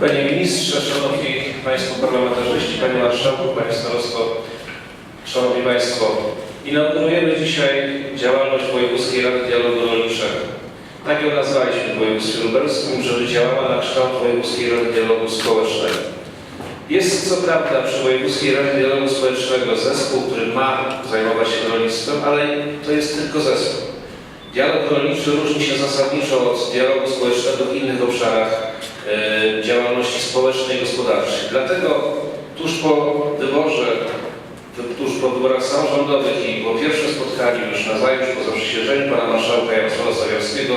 Panie Ministrze, Szanowni Państwo Parlamentarzyści, Panie Marszałku, Panie Starosto, Szanowni Państwo, inaugurujemy dzisiaj działalność Wojewódzkiej Rady Dialogu Rolniczego. Tak ją nazwaliśmy w województwie lubelskim, żeby działała na kształt Wojewódzkiej Rady Dialogu Społecznego. Jest co prawda przy Wojewódzkiej Radzie Dialogu Społecznego zespół, który ma zajmować się rolnictwem, ale to jest tylko zespół. Dialog rolniczy różni się zasadniczo od dialogu społecznego w innych obszarach e, działalności społecznej i gospodarczej. Dlatego tuż po wyborze, tuż po wyborach samorządowych i po pierwszym spotkaniu już na zajutrz po zaprzysiężeniu pana marszałka Jarosława Stawiarskiego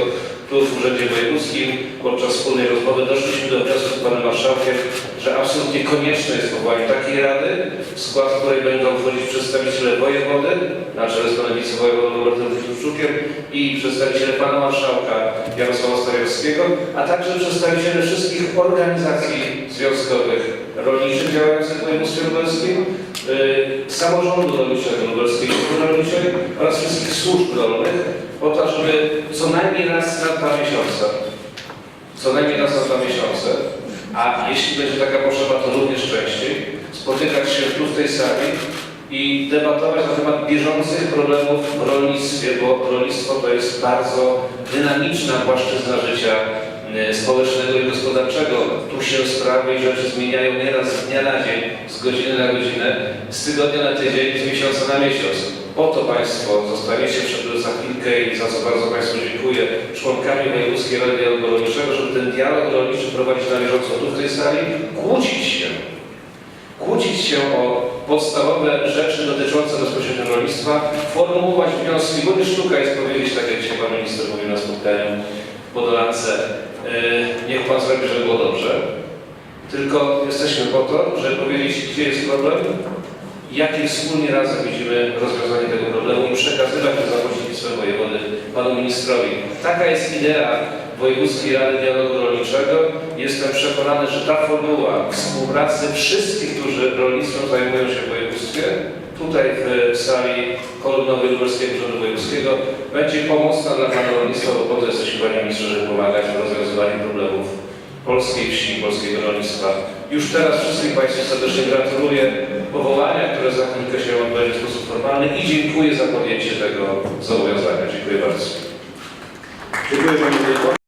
tu w Urzędzie Wojewódzkim podczas wspólnej rozmowy doszliśmy do wniosku z panem marszałkiem, że absolutnie konieczne jest powołanie takiej rady, w skład której będą wchodzić przedstawiciele wojewody, na czele z panem wicewojewodą Robertem I przedstawiciele pana marszałka Jarosława Stawiarskiego, a także przedstawiciele wszystkich organizacji związkowych rolniczych działających w województwie lubelskim, y, samorządu rolniczego lubelskiego Izby rolniczej oraz wszystkich służb rolnych po to, żeby co najmniej raz na dwa miesiące, co najmniej raz na dwa miesiące, a jeśli będzie taka potrzeba, to również częściej, spotykać się tu w tej sali i debatować na temat bieżących problemów w rolnictwie, bo rolnictwo to jest bardzo dynamiczna płaszczyzna życia e, społecznego i gospodarczego. Tu się sprawy i rzeczy zmieniają nieraz z dnia na dzień, z godziny na godzinę, z tygodnia na tydzień, z miesiąca na miesiąc. Po to Państwo zostaniecie przed za chwilkę i za co bardzo Państwu dziękuję, członkami Wojewódzkiej Rady Dialogu Rolniczego, żeby ten dialog rolniczy prowadzić na bieżąco tu w tej sali, kłócić się, kłócić się o podstawowe rzeczy dotyczące bezpośrednio rolnictwa, formułować wnioski, bo nie sztuka jest powiedzieć, tak jak dzisiaj Pan Minister mówił na spotkaniu w Podolance, yy, niech Pan zrobi, żeby było dobrze. Tylko jesteśmy po to, żeby powiedzieć, gdzie jest problem, jakie wspólnie razem widzimy rozwiązanie tego problemu i przekazywać to wojewody Panu Ministrowi. Taka jest idea Wojewódzkiej Rady Dialogu Rolniczego. Jestem przekonany, że ta formuła współpracy wszystkich, którzy rolnictwem zajmują się w województwie, tutaj w sali kolumnowej Lubelskiego Urzędu Wojewódzkiego, będzie pomocna dla Pana Rolnictwa, bo po to jesteśmy Panie Ministrze, żeby pomagać w rozwiązywaniu problemów polskiej wsi, polskiego rolnictwa. Już teraz wszystkim Państwu serdecznie gratuluję powołania, które za chwilkę się odbędzie w sposób formalny i dziękuję za podjęcie tego zobowiązania. Dziękuję bardzo. Dziękuję Panie.